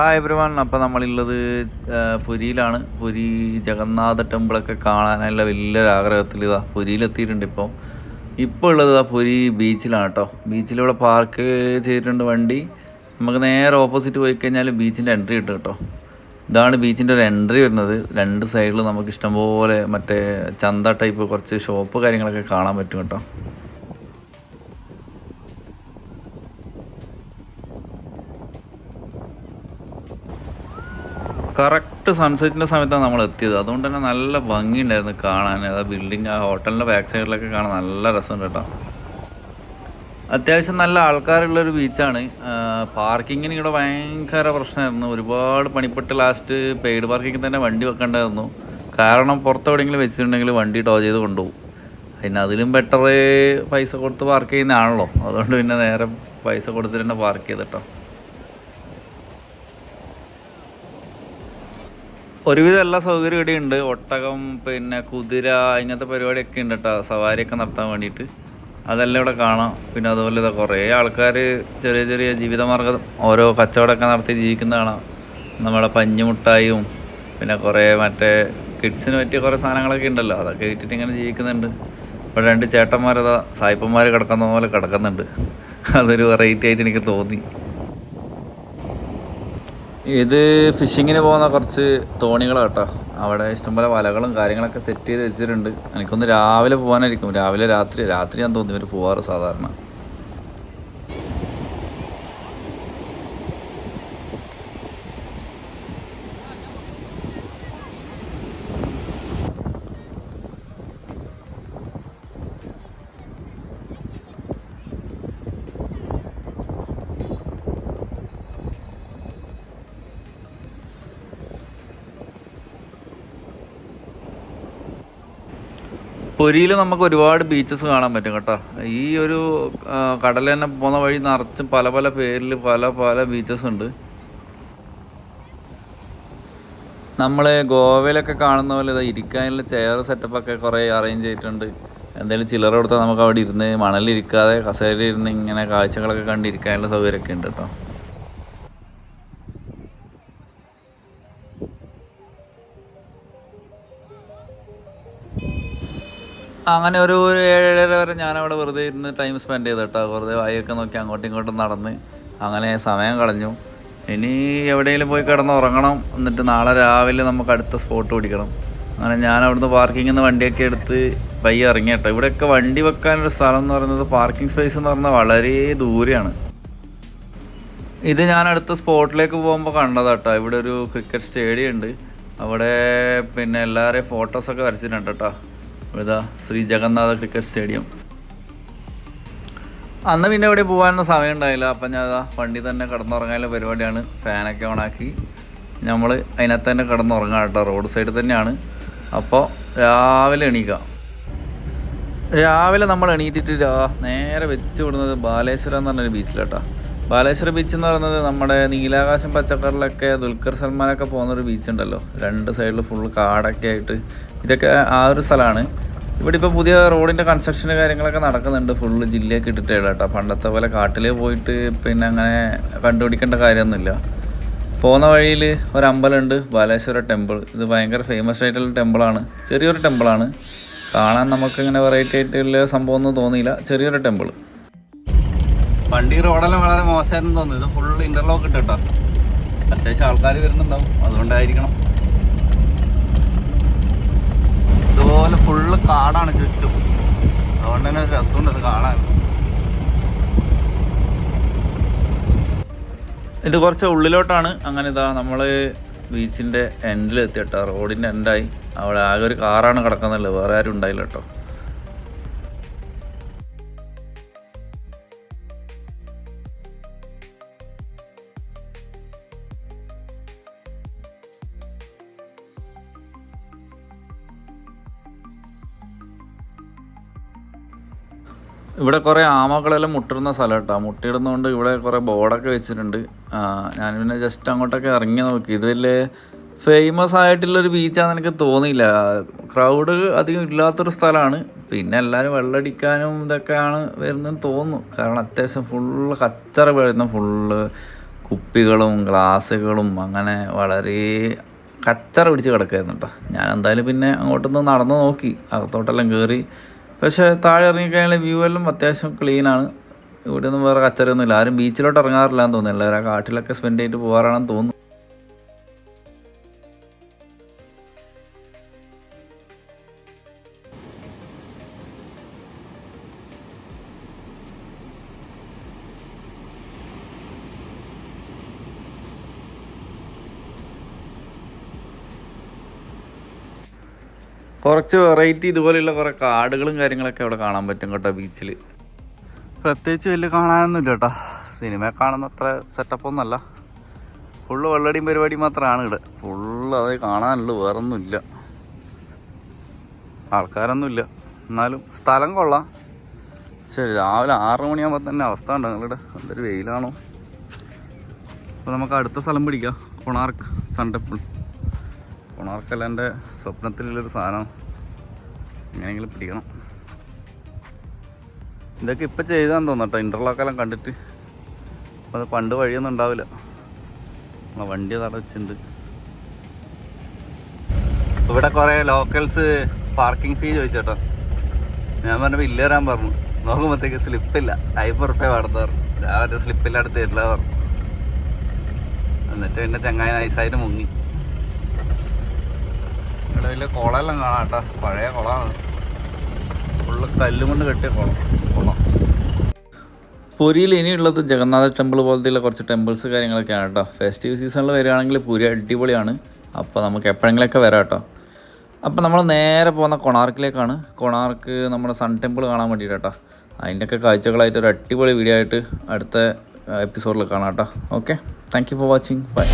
Hi everyone അപ്പോൾ നമ്മളുള്ളത് ആ, പുരിയിലാണ്. പുരി ജഗന്നാഥ ടെമ്പിളൊക്കെ കാണാനുള്ള വലിയൊരു ആഗ്രഹത്തിൽ ഇതാ പുരിയിലെത്തിയിട്ടുണ്ട് ഇപ്പോൾ ഇപ്പോൾ ഉള്ളത് ഇതാ പുരി ബീച്ചിലാണ് കേട്ടോ ബീച്ചിലിവിടെ പാർക്ക് ചെയ്തിട്ടുണ്ട് വണ്ടി. നമുക്ക് നേരെ ഓപ്പോസിറ്റ് പോയി കഴിഞ്ഞാൽ ബീച്ചിന്റെ എൻട്രി കിട്ടും കേട്ടോ ഇതാണ് ബീച്ചിന്റെ ഒരു എൻട്രി വരുന്നത്. രണ്ട് സൈഡിൽ നമുക്ക് ഇഷ്ടംപോലെ മറ്റേ ചന്ത ടൈപ്പ് കുറച്ച് ഷോപ്പ് കാര്യങ്ങളൊക്കെ കാണാൻ പറ്റും കേട്ടോ കറക്റ്റ് സൺസെറ്റിന്റെ സമയത്താണ് നമ്മൾ എത്തിയത്. അതുകൊണ്ട് തന്നെ നല്ല ഭംഗിയുണ്ടായിരുന്നു കാണാൻ. ആ ബിൽഡിങ് ആ ഹോട്ടലിന്റെ ബാക്ക് സൈഡിലൊക്കെ കാണാൻ നല്ല രസമുണ്ട് കേട്ടോ. അത്യാവശ്യം നല്ല ആൾക്കാരുള്ളൊരു ബീച്ചാണ് പാർക്കിങ്ങിന് ഇവിടെ ഭയങ്കര പ്രശ്നമായിരുന്നു. ഒരുപാട് പണിപ്പെട്ട് ലാസ്റ്റ് പെയ്ഡ് പാർക്കിങ്ങിൽ തന്നെ വണ്ടി വെക്കേണ്ടായിരുന്നു. കാരണം പുറത്തെവിടെയെങ്കിലും വെച്ചിട്ടുണ്ടെങ്കിൽ വണ്ടി ടോ ചെയ്ത് കൊണ്ടുപോകും. പിന്നെ അതിലും ബെറ്റർ പൈസ കൊടുത്ത് പാർക്ക് ചെയ്യുന്നതാണല്ലോ. അതുകൊണ്ട് പിന്നെ നേരെ പൈസ കൊടുത്തിട്ട് തന്നെ പാർക്ക് ചെയ്തിട്ടോ ഒരുവിധം എല്ലാ സൗകര്യം ഇവിടെ ഉണ്ട് ഒട്ടകം പിന്നെ കുതിര ഇങ്ങനത്തെ പരിപാടിയൊക്കെ ഉണ്ട് കേട്ടോ സവാരിയൊക്കെ നടത്താൻ വേണ്ടിയിട്ട്. അതെല്ലാം ഇവിടെ കാണാം. പിന്നെ അതുപോലെ ഇതാ കുറേ ആൾക്കാർ ചെറിയ ചെറിയ ജീവിതമാർഗം ഓരോ കച്ചവടമൊക്കെ നടത്തി ജീവിക്കുന്ന കാണാം. നമ്മുടെ പഞ്ഞുമുട്ടായും പിന്നെ കുറേ മറ്റേ കിഡ്സിന് പറ്റിയ കുറേ സാധനങ്ങളൊക്കെ ഉണ്ടല്ലോ. അതൊക്കെ ഇട്ടിട്ട് ഇങ്ങനെ ജീവിക്കുന്നുണ്ട്. ഇവിടെ രണ്ട് ചേട്ടന്മാരതാ സായിപ്പന്മാർ കിടക്കുന്ന പോലെ കിടക്കുന്നുണ്ട്. അതൊരു വെറൈറ്റി ആയിട്ട് എനിക്ക് തോന്നി. ഇത് ഫിഷിങ്ങിന് പോകുന്ന കുറച്ച് തോണികളാണ് കേട്ടോ. അവിടെ ഇഷ്ടംപോലെ വലകളും കാര്യങ്ങളൊക്കെ സെറ്റ് ചെയ്ത് വെച്ചിട്ടുണ്ട്. എനിക്കൊന്ന് രാവിലെ പോകാനായിരിക്കും. രാവിലെ രാത്രി രാത്രി ഞാൻ തോന്നി ഇവർ പോകാറ് സാധാരണ. പൊരിയിൽ നമുക്ക് ഒരുപാട് ബീച്ചസ് കാണാൻ പറ്റും കേട്ടോ. ഈ ഒരു കടൽ തന്നെ പോകുന്ന വഴി നിറച്ചും പല പല പേരിൽ പല പല ബീച്ചസ് ഉണ്ട്. നമ്മൾ ഗോവയിലൊക്കെ കാണുന്ന പോലെ ഇതാ ഇരിക്കാനുള്ള ചെയർ സെറ്റപ്പൊക്കെ കുറേ അറേഞ്ച് ചെയ്തിട്ടുണ്ട്. എന്തെങ്കിലും ചില്ലറ കൊടുത്താൽ നമുക്ക് അവിടെ ഇരുന്ന് മണലിരിക്കാതെ കസേരയിൽ ഇരുന്ന് ഇങ്ങനെ കാഴ്ചകളൊക്കെ കണ്ടിരിക്കാനുള്ള സൗകര്യമൊക്കെ ഉണ്ട് കേട്ടോ. അങ്ങനെ ഒരു ഏഴര വരെ ഞാനവിടെ വെറുതെ ഇരുന്ന് ടൈം സ്പെൻഡ് ചെയ്ത് കേട്ടോ. വെറുതെ വായൊക്കെ നോക്കി അങ്ങോട്ടും ഇങ്ങോട്ടും നടന്ന് അങ്ങനെ സമയം കളഞ്ഞു. ഇനി എവിടെയെങ്കിലും പോയി കിടന്ന് ഉറങ്ങണം. എന്നിട്ട് നാളെ രാവിലെ നമുക്ക് അടുത്ത സ്പോട്ട് പിടിക്കണം. അങ്ങനെ ഞാൻ അവിടുന്ന് പാർക്കിങ്ങിൽ നിന്ന് വണ്ടിയൊക്കെ എടുത്ത് പയ്യെ ഇറങ്ങി കേട്ടോ. ഇവിടെയൊക്കെ വണ്ടി വെക്കാനൊരു സ്ഥലം എന്ന് പറയുന്നത് പാർക്കിംഗ് സ്പേസ് എന്ന് പറഞ്ഞാൽ വളരെ ദൂരെയാണ്. ഇത് ഞാൻ അടുത്ത സ്പോട്ടിലേക്ക് പോകുമ്പോൾ കണ്ടതാണ് കേട്ടോ. ഇവിടെ ഒരു ക്രിക്കറ്റ് സ്റ്റേഡിയം ഉണ്ട്. അവിടെ പിന്നെ എല്ലാവരെയും ഫോട്ടോസൊക്കെ വരച്ചിട്ടുണ്ട് കേട്ടോ. ഇതാ ശ്രീ ജഗന്നാഥ ക്രിക്കറ്റ് സ്റ്റേഡിയം. അന്ന് പിന്നെ എവിടെ പോകാനൊന്നും സമയം ഉണ്ടായില്ല. അപ്പം ഞാൻ അതാ വണ്ടി തന്നെ കിടന്നുറങ്ങാനുള്ള പരിപാടിയാണ്. ഫാനൊക്കെ ഓണാക്കി നമ്മൾ അതിനകത്ത് തന്നെ കിടന്നുറങ്ങാം കേട്ടോ. റോഡ് സൈഡിൽ തന്നെയാണ്. അപ്പോൾ രാവിലെ എണീക്കാം. രാവിലെ നമ്മൾ എണീറ്റിട്ട് നേരെ വെച്ച് വിടുന്നത് ബാലേശ്വരം എന്ന് പറഞ്ഞൊരു ബീച്ചിലാട്ടാ ബാലേശ്വര ബീച്ച് എന്ന് പറയുന്നത് നമ്മുടെ നീലാകാശം പച്ചക്കറിലൊക്കെ ദുൽഖർ സൽമാനൊക്കെ പോകുന്നൊരു ബീച്ച് ഉണ്ടല്ലോ. രണ്ട് സൈഡിൽ ഫുൾ കാടൊക്കെ ആയിട്ട് ഇതൊക്കെ ആ ഒരു സ്ഥലമാണ്. ഇവിടെ ഇപ്പോൾ പുതിയ റോഡിന്റെ കൺസ്ട്രക്ഷൻ കാര്യങ്ങളൊക്കെ നടക്കുന്നുണ്ട്. ഫുള്ള് ജില്ലയൊക്കെ ഇട്ടിട്ടേ കേട്ടോ പണ്ടത്തെ പോലെ കാട്ടിൽ പോയിട്ട് പിന്നെ അങ്ങനെ കണ്ടുപിടിക്കേണ്ട കാര്യമൊന്നുമില്ല. പോകുന്ന വഴിയിൽ ഒരു അമ്പലമുണ്ട്. ബാലേശ്വര ടെമ്പിൾ ഇത് ഭയങ്കര ഫേമസ് ആയിട്ടുള്ള ടെമ്പിളാണ് ചെറിയൊരു ടെമ്പിളാണ് കാണാൻ നമുക്ക് ഇങ്ങനെ വെറൈറ്റി ആയിട്ടുള്ള സംഭവം ഒന്നും തോന്നിയില്ല. ചെറിയൊരു ടെമ്പിൾ വണ്ടി റോഡെല്ലാം വളരെ മോശമായിരുന്നു തോന്നുന്നു. ഇത് ഫുൾ ഇന്റർലോക്ക് ഇട്ടോ അത്യാവശ്യം ആൾക്കാർ വരുന്നുണ്ടാവും. അതുകൊണ്ടായിരിക്കണം. ഇതുപോലെ ഫുള്ള് കാടാണ് ചുറ്റും. അതുകൊണ്ട് തന്നെ ഒരു രസമുണ്ട് അത് കാണാൻ. ഇത് കുറച്ച് ഉള്ളിലോട്ടാണ്. അങ്ങനെ ഇതാ നമ്മൾ ബീച്ചിന്റെ എൻഡിൽ എത്തിയിട്ടോ റോഡിന്റെ എൻഡായി അവിടെ ആകെ ഒരു കാറാണ് കിടക്കുന്നുള്ളത് വേറെ ആരും ഉണ്ടായില്ല കേട്ടോ. ഇവിടെ കുറേ ആമകളെല്ലാം മുട്ടിടുന്ന സ്ഥലം കേട്ടോ മുട്ടിയിടുന്നതുകൊണ്ട് ഇവിടെ കുറേ ബോർഡൊക്കെ വെച്ചിട്ടുണ്ട്. ഞാൻ പിന്നെ ജസ്റ്റ് അങ്ങോട്ടൊക്കെ ഇറങ്ങി നോക്കി. ഇത് വലിയ ഫേമസ് ആയിട്ടുള്ളൊരു ബീച്ചാണെന്ന് എനിക്ക് തോന്നിയില്ല. ക്രൗഡ് അധികം ഇല്ലാത്തൊരു സ്ഥലമാണ്. പിന്നെ എല്ലാവരും വെള്ളടിക്കാനും ഇതൊക്കെയാണ് വരുന്നതെന്ന് തോന്നുന്നു. കാരണം അത്യാവശ്യം ഫുള്ള് കച്ചറ വരുന്ന ഫുള്ള് കുപ്പികളും ഗ്ലാസ്സുകളും അങ്ങനെ വളരെ കച്ചറ പിടിച്ച് കിടക്കായിരുന്നു കേട്ടോ ഞാൻ എന്തായാലും പിന്നെ അങ്ങോട്ടൊന്ന് നടന്ന് നോക്കി. അകത്തോട്ടെല്ലാം കയറി പക്ഷേ താഴെ ഇറങ്ങിക്കഴിഞ്ഞാൽ വ്യൂ എല്ലാം അത്യാവശ്യം ക്ലീനാണ് ഇവിടെ ഒന്നും വേറെ കച്ചറയൊന്നുമില്ല ആരും ബീച്ചിലോട്ട് ഇറങ്ങാറില്ല എന്ന് തോന്നുന്നു. എല്ലാവരും കാട്ടിലൊക്കെ സ്പെൻഡ് ചെയ്തിട്ട് പോകാറാണെന്ന് തോന്നുന്നു. കുറച്ച് വെറൈറ്റി ഇതുപോലെയുള്ള കുറേ കാടുകളും കാര്യങ്ങളൊക്കെ അവിടെ കാണാൻ പറ്റും കേട്ടോ ബീച്ചിൽ പ്രത്യേകിച്ച് വലിയ കാണാനൊന്നുമില്ല കേട്ടോ. സിനിമ കാണുന്ന അത്ര സെറ്റപ്പ് ഒന്നല്ല ഫുള്ള് വെള്ളടിയും പരിപാടിയും മാത്രമാണ് ഇവിടെ. ഫുള്ള് അത് കാണാനുള്ളൂ വേറൊന്നുമില്ല ആൾക്കാരൊന്നുമില്ല എന്നാലും സ്ഥലം കൊള്ളാം. ശരി രാവിലെ ആറ് മണിയാകുമ്പോൾ തന്നെ അവസ്ഥ ഉണ്ട് നിങ്ങളുടെ എന്തൊരു വെയിലാണോ. അപ്പോൾ നമുക്ക് അടുത്ത സ്ഥലം പിടിക്കാം. കൊണാർക്ക് സൺ ടെമ്പിൾ കൊണാർക്കല്ല എന്റെ സ്വപ്നത്തിലുള്ളൊരു സാധനം എങ്ങനെയെങ്കിലും പിടിക്കണം. ഇതൊക്കെ ഇപ്പം ചെയ്താന്ന് തോന്നട്ടോ ഇന്റർലോക്കെല്ലാം കണ്ടിട്ട്. അപ്പം അത് പണ്ട് വഴിയൊന്നും ഉണ്ടാവില്ല. നമ്മളെ വണ്ടി തടച്ചിട്ടുണ്ട് ഇവിടെ കുറേ ലോക്കൽസ് പാർക്കിംഗ് ഫീ ചോദിച്ചേട്ടോ ഞാൻ പറഞ്ഞപ്പോൾ ഇല്ല വരാൻ പറഞ്ഞു. നോക്കുമ്പോഴത്തേക്ക് സ്ലിപ്പില്ല അയ്പത് റുപ്യ വേണമെന്ന് പറഞ്ഞു. രാവിലെ സ്ലിപ്പില്ലാണ്ട് തരില്ല പറഞ്ഞു. എന്നിട്ട് എന്റെ ചങ്ങായി നൈസായിട്ട് മുങ്ങി. ഇവിടെ വലിയ കുളമെല്ലാം കാണാം കേട്ടോ. പഴയ കുളമാണ്. ഫുള്ള് കല്ലും കൊണ്ട് കെട്ടിയ കുളം. കുളം. പുരിയിൽ ഇനിയുള്ളത് ജഗന്നാഥ ടെമ്പിൾ പോലത്തെയുള്ള കുറച്ച് ടെമ്പിൾസ് കാര്യങ്ങളൊക്കെയാണ് കേട്ടോ. ഫെസ്റ്റീവ് സീസണിൽ വരികയാണെങ്കിൽ പുരി അടിപൊളിയാണ്. അപ്പോൾ നമുക്ക് എപ്പോഴെങ്കിലുമൊക്കെ വരാം കേട്ടോ. അപ്പോൾ നമ്മൾ നേരെ പോകുന്ന കൊണാർക്കിലേക്കാണ്. കൊണാർക്ക് നമ്മുടെ സൺ ടെമ്പിൾ കാണാൻ വേണ്ടിയിട്ട് കേട്ടോ. അതിന്റെയൊക്കെ കാഴ്ചകളായിട്ട് ഒരു അടിപൊളി വീഡിയോ ആയിട്ട് അടുത്ത എപ്പിസോഡിൽ കാണാം കേട്ടോ. Okay. Thank you for watching bye